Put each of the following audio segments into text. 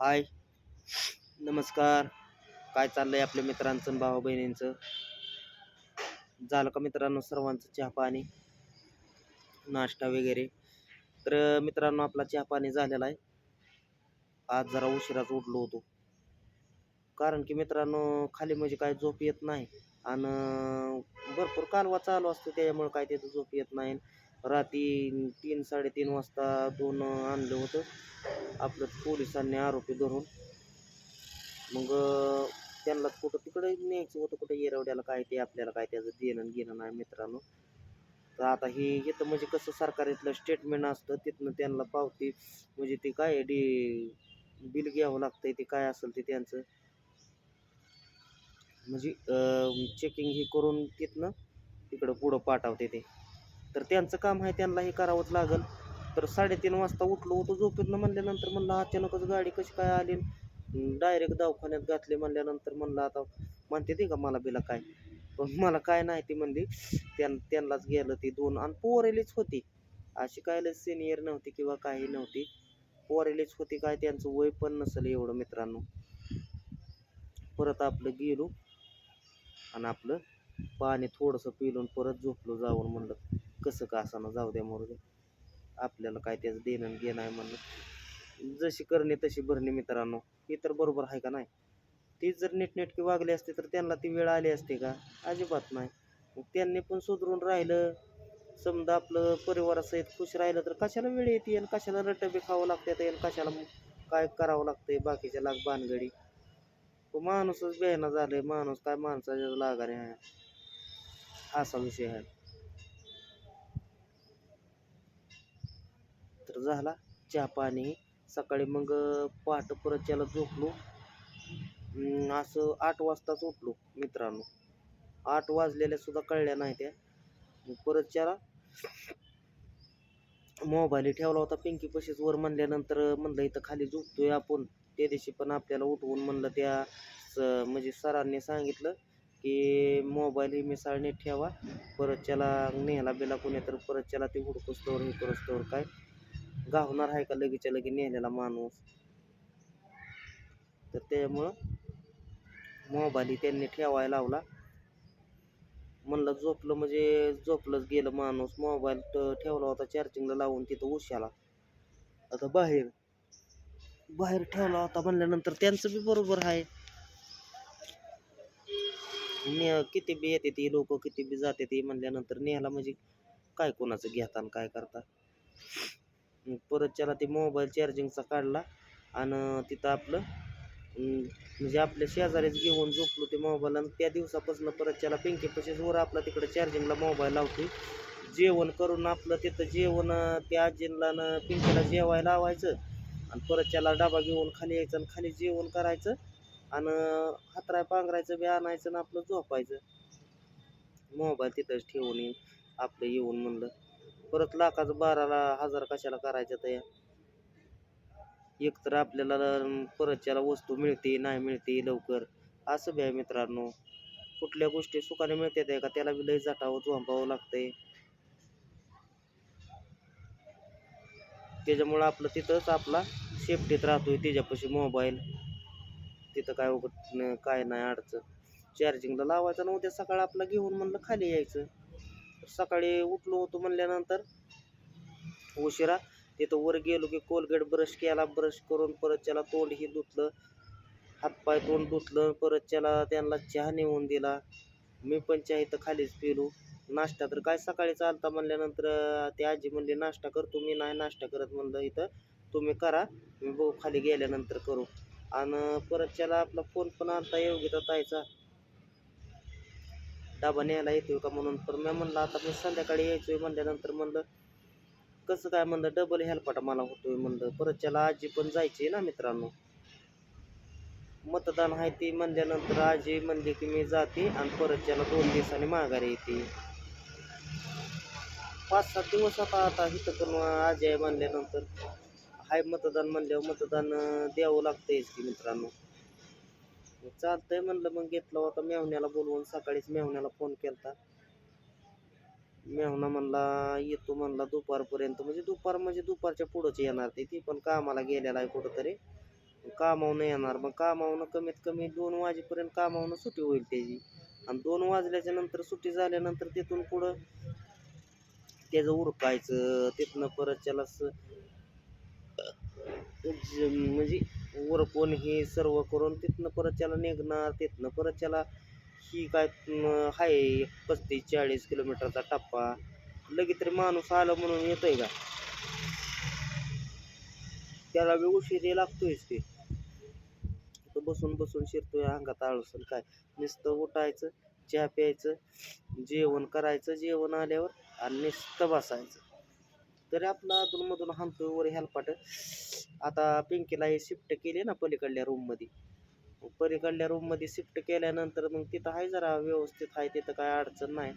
हाय. नमस्कार. काय चाललंय आपल्या मित्रांचं भाऊ बहिणींचं? झालं का मित्रांनो सर्वांचं चहा पाणी? नाश्ता वगैरे. तर मित्रांनो आपला चहा पाणी झालेला आहे. आज जरा उशिराच उठलो होतो. कारण की मित्रांनो खाली म्हणजे काय झोप येत नाही. आणि भरपूर कालवा चालू असतो त्याच्यामुळे काय तिथं झोप येत नाही. रात्री तीन साडेतीन वाजता दोन आणलं होतं. आपलं पोलिसांनी आरोपी धरून. मग त्यांना कुठं तिकडे न्यायचं होतं कुठं येरवड्याला काय ते आपल्याला काय त्याचं देणं घेणं नाही मित्रांनो. तर आता हे इथं म्हणजे कसं सरकारीतलं स्टेटमेंट असतं तिथनं त्यांना पावती म्हणजे ते काय डी बिल घ्यावं लागतंय ते काय असेल ते त्यांचं. म्हणजे चेकिंग हे करून तिथनं तिकडं पुढं पाठवते ते. तर त्यांचं काम आहे त्यांना हे करावंच लागल. तर साडेतीन वाजता उठलो होतो झोपेतनं म्हणल्यानंतर म्हणलं अचानकच गाडी कशी काय आली? डायरेक्ट दवाखान्यात घातले म्हणल्यानंतर म्हणलं आता म्हणते ते का मला बिला काय? पण मला काय नाही ती म्हणली त्यां त्यांनाच गेलं ती दोन. आणि पोरेलीच होती. अशी काय लय सिनियर नव्हती किंवा काही नव्हती. पोरेलीच होती काय त्यांचं वय पण नसेल एवढं मित्रांनो. परत आपलं गेलो. आणि आपलं पाणी थोडंसं पिलून परत झोपलो जाऊन म्हणलं. कसं का असाना जाऊ द्या मोरू द्या आपल्याला काय त्याचं देणं घेणं आहे म्हणलं जशी करणे तशी भरणे मित्रांनो. हे तर बरोबर आहे का नाही? ती जर नीटनेटकी वागली असते तर त्यांना ती वेळ आली असते का? अजिबात नाही. मग त्यांनी पण सुधरून राहिलं. समजा आपलं परिवारासहित खुश राहिलं तर कशाला वेळ येते आणि कशाला रटबे खावं लागते आणि कशाला मग काय करावं लागतंय बाकीच्या लाग भानगडी. तो माणूसच बेहना झालाय. माणूस काय माणसाच्या लागाने आहे? असा विषय आहे. झाला. चहा पाणी सकाळी मग पहाट परत त्याला झोपलो. असं आठ वाजताच उठलो मित्रांनो. आठ वाजलेल्या सुद्धा कळल्या नाही त्या. परत त्याला मोबाईल ठेवला होता. पिंकी पशीच वर म्हणल्यानंतर म्हणलं इथं खाली झोपतोय आपण. त्या दिवशी पण आपल्याला उठवून म्हणलं त्या स- म्हणजे सरांनी सांगितलं की मोबाईल मिसाळ मिसाळने ठेवा. परत त्याला नेहला बिला कोणी तर परत त्याला ते हुडकस्तोवर हे करूस्तोवर काय. गावणार आहे का लगेच्या लगे नेलेला माणूस? तर त्यामुळं मोबाईल त्यांनी ठेवायला लावला. म्हणलं झोपलं म्हणजे झोपलंच गेलं माणूस. मोबाईल ठेवला होता चार्जिंगला लावून तिथं उशाला. आता बाहेर बाहेर ठेवला होता म्हणल्यानंतर त्यांचं बी बरोबर आहे. ने किती बी येते ती लोक किती बी जाते ती म्हणल्यानंतर नेहाला म्हणजे काय कोणाचं घेता आणि काय करता? परत त्याला ते मोबाईल चार्जिंगचा काढला आणि तिथं आपलं म्हणजे आपल्या शेजारीच घेऊन झोपलो ते मोबाईल आणि त्या दिवसापासून परत त्याला पिंकीपाशीच वर आपला तिकडे चार्जिंगला मोबाईल लावतोय. जेवण करून आपलं तिथं जेवण त्या आजींला न पिंकीला जेवायला लावायचं आणि परत त्याला डबा घेऊन खाली यायचं आणि खाली जेवण करायचं आणि हातराय पांघरायचं बी आणायचं आणि आपलं झोपायचं. मोबाईल तिथंच ठेवून येईन आपलं येऊन म्हणलं. परत लाखाचं बाराला हजार कशाला करायचं तया एक तर आपल्याला परत त्याला वस्तू मिळते नाही मिळते लवकर. असं बी आहे मित्रांनो. कुठल्या गोष्टी सुखाने मिळतात का? त्याला बी लय जाटावं झोंपावं लागतंय. त्याच्यामुळं आपलं तिथंच आपला सेफ्टीत राहतोय त्याच्यापाशी मोबाईल तिथं काय उगत काय नाही अडचण. चार्जिंगला लावायचं ना उद्या सकाळ आपला घेऊन म्हणलं खाली यायचं. सकाळी उठलो होतो म्हणल्यानंतर उशिरा. तिथं वर गेलो की कोलगेट ब्रश केला ब्रश करून परत त्याला तोंड ही धुतलं. हातपाय तोंड धुतलं परत त्याला त्यांना चहा नेऊन दिला. मी पण चहा इथं खालीच पिलो. नाश्ता तर काय सकाळी चालता म्हणल्यानंतर ते ती आजी म्हणली नाश्ता करतो. मी नाही नाश्ता करत. म्हणलं इथं तुम्ही करा. मी बघू खाली गेल्यानंतर करू. आणि परत त्याला आपला फोन पण आणता योग्यता तायचा डाबा न्यायला येतो का म्हणून? तर मी म्हणलं आता मी संध्याकाळी यायचोय म्हणल्यानंतर म्हणलं कसं काय म्हणलं डबल हेल्पाटा मला होतोय म्हणलं. परत त्याला आजी पण जायची ना मित्रांनो. मतदान आहे ती म्हणल्यानंतर आजी म्हणली की मी जाते आणि परत त्याला दोन दिवसांनी माघारी येते. पाच सात दिवस आता आता इथं पण आजी आहे म्हणल्यानंतर. हाय मतदान म्हणल्यावर मतदान द्यावं लागतंयच की मित्रांनो. चालतंय म्हणलं मग घेतलं होता मेहण्याला बोलवून. सकाळीच मेहण्याला फोन केलता. मेहना म्हणला येतो म्हणला दुपारपर्यंत. म्हणजे दुपार म्हणजे दुपारच्या पुढंच येणार ते. ती पण कामाला गेलेला आहे कुठंतरी. कामावून येणार. मग कामावनं कमीत कमी दोन वाजेपर्यंत कामावून सुट्टी होईल त्याची. आणि दोन वाजल्याच्या नंतर सुट्टी झाल्यानंतर तिथून पुढं त्याचं उरकायचं. तिथनं परत त्याला म्हणजे उरकून हे सर्व करून तिथनं परत त्याला निघणार तिथनं परत त्याला ही काय आहे पस्तीस चाळीस किलोमीटरचा टप्पा. लगेच तरी माणूस आला म्हणून येतोय का? त्याला बी उशीर लागतोयच ते. तो बसून बसून शिरतोय अंगात आळसून काय. नुसतं उठायचं चहा प्यायचं जेवण करायचं जेवण आल्यावर आणि नुसतं बसायचं. तरी आपला अधूनमधून हाणतोय वर हेलपाट आता पिंकीला हे शिफ्ट केली ना पलीकडल्या रूममध्ये पलीकडल्या रूममध्ये शिफ्ट केल्यानंतर मग तिथं आहे जरा व्यवस्थित आहे तिथं काय अडचण नाही.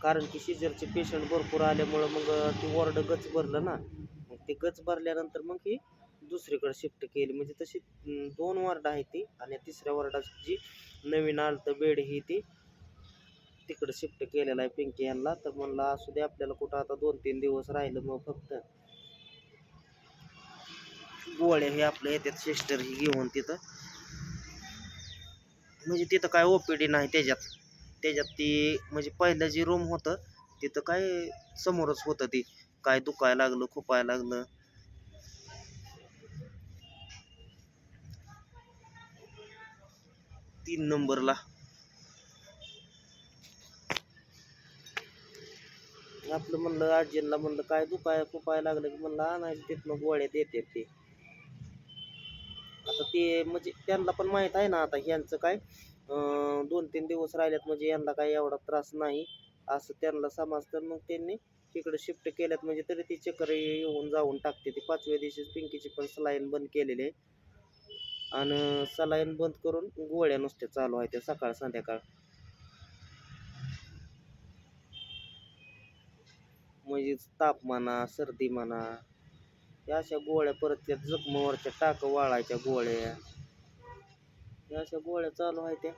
कारण की शिजरचे पेशंट भरपूर आल्यामुळं मग ती वॉर्ड गच भरलं ना. मग ते गच भरल्यानंतर मग ही दुसरीकडे शिफ्ट केली. म्हणजे तशी दोन वॉर्ड आहे ती आणि तिसऱ्या वॉर्डाची जी नवीन आलतं बेड ही ती. तिकडे शिफ्ट केलेलं आहे पिंकी यांना. तर म्हणलं असू दे आपल्याला कुठं आता दोन तीन दिवस राहिलं मग फक्त गोळ्या हे आपल्या येतात सिस्टर ही घेऊन तिथं. म्हणजे तिथं काय ओपीडी नाही त्याच्यात. त्याच्यात ती म्हणजे पहिलं जे रूम होतं तिथं काय समोरच होतं ती. काय दुखायला लागलं खुपायला लागलं. तीन नंबरला. आपलं म्हणलं आजींना म्हणलं काय दुखाय खुपाय लागलं की म्हणलं आणायचं तिथनं गोळ्या देते ते. आता ते म्हणजे त्यांना पण माहीत आहे ना आता ह्यांचं काय दोन तीन दिवस राहिल्यात म्हणजे यांना काय एवढा त्रास नाही. असं त्यांना समजतं मग त्यांनी तिकडे शिफ्ट केल्यात म्हणजे तरी ती चक्कर येऊन जाऊन टाकते. ती पाचव्या दिवशी पिंकीची पण सलाईन बंद केलेली आहे. आणि सलाईन बंद करून गोळ्या नुसत्या चालू आहेत त्या सकाळ संध्याकाळ म्हणजे ताप म्हणा सर्दी म्हणा या अशा गोळ्या परत त्या जखमावरच्या टाक वाळायच्या गोळ्या. या अशा गोळ्या चालू आहेत त्या.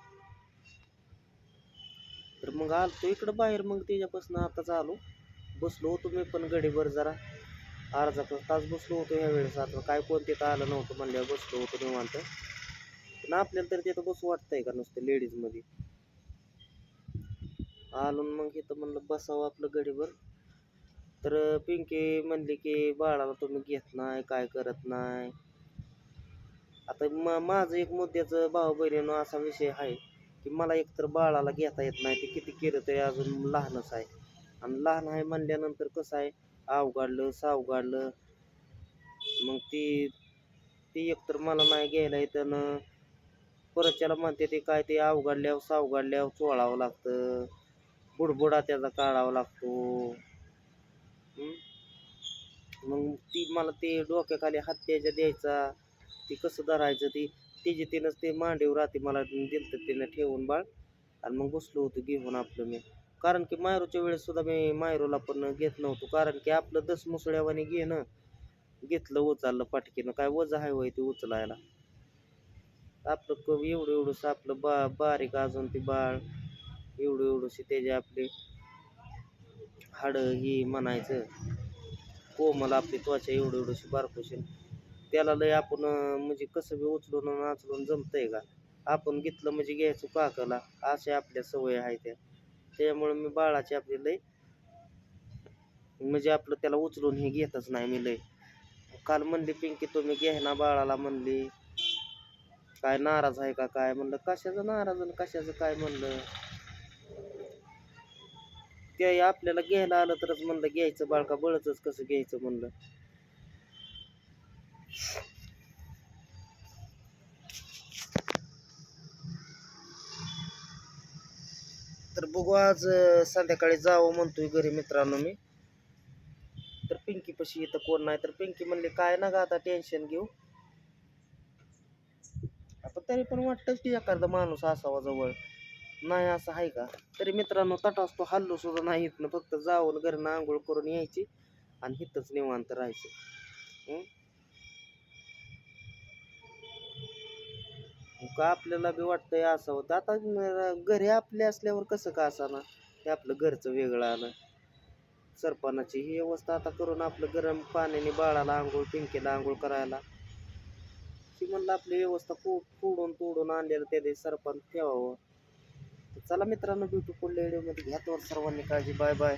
तर मग आलतो इकडं बाहेर मग त्याच्यापासून आताच आलो बसलो होतो मी पण गडीभर जरा. अर्धा तास बसलो होतो ह्या वेळेस आता. काय कोण तिथं आलं नव्हतं म्हणल्यावर बसलो होतो निवांत. पण आपल्याला तर तिथं बसू वाटतंय का नुसतं लेडीजमध्ये? आलो मग इथं म्हणलं बसावं आपलं गडीभर. तर पिंकी म्हणली की बाळाला तुम्ही घेत नाही काय करत नाही. आता मा माझं एक मुद्द्याचं भाऊ बहिणीनं असा विषय आहे की मला एकतर बाळाला घेता येत नाही ते किती केलं तरी अजून लहानच आहे. आणि लहान आहे म्हणल्यानंतर कसं आहे अवघडलं सावघाडलं. मग ती ती एकतर मला नाही घ्यायला येतं ना परत त्याला म्हणते ते काय ते अवघडल्यावर सावघडल्यावर चोळावं लागतं. बुडबुडा त्याचा काढावा लागतो. मग ती मला ते डोक्याखाली हात त्याच्या द्यायचा ती कसं धरायचं ती त्याचे तिनंच ते मांडीवर राहते मला दिलं तिनं ठेवून बाळ. आणि मग बसलो होतो घेऊन आपलं मी. कारण की मायरूच्या वेळेस सुद्धा मी मायरूला पण घेत नव्हतो. कारण की आपलं दस मुसळ्यावानी घेणं घेतलं उचललं पाटकीनं. काय वज आहे होय ते उचलायला. आपलं क एवढं एवढंसं आपलं बा बारीक अजून ते बाळ. एवढं एवढंशी त्याचे आपले. हाडं ही म्हणायचं. कोमल आपली त्वचा एवढं एवढंशी बारकोशील त्याला लय आपण म्हणजे कसं बी उचलून नाचलून जमतंय का? आपण घेतलं म्हणजे घ्यायचं काकाला अशा आपल्या सवय आहे त्या. त्यामुळे मी बाळाची आपली लय म्हणजे आपलं त्याला उचलून हे घेतच नाही मी लय. काल म्हणली पिंकी तुम्ही घ्या ना बाळाला म्हणली. काय नाराज आहे का काय म्हणलं? कशाचं नाराज आणि कशाचं काय म्हणलं? ते आपल्याला घ्यायला आलं तरच म्हणलं घ्यायचं बाळका बळच कसं घ्यायचं म्हणलं. तर बघू आज संध्याकाळी जावं म्हणतोय घरी मित्रांनो मी. तर पिंकी पशी इथं कोण नाही तर पिंकी म्हणली काय ना गा आता टेन्शन घेऊ. आता तरी पण वाटतंच की एखादा माणूस असावा जवळ. नाही असं आहे का? तरी मित्रांनो तटास तो हल्लो सुद्धा नाही इथनं. फक्त जाऊन घरनं आंघोळ करून यायची आणि इथंच निवांत राहायचं. का आपल्याला बी वाटतंय असं होतं आता घरी आपले असल्यावर कसं का असाना हे आपलं घरचं वेगळं आलं. सरपणाची ही व्यवस्था आता करून आपलं गरम पाण्याने बाळाला आंघोळ पिंकीला आंघोळ करायला. ती म्हणलं आपली व्यवस्था फोडून तोडून आणलेलं त्या दिवशी सरपंच ठेवावं. चला मित्रांनो भेटू पुढल्या व्हिडिओमध्ये घ्या. तर सर्वांनी काळजी बाय बाय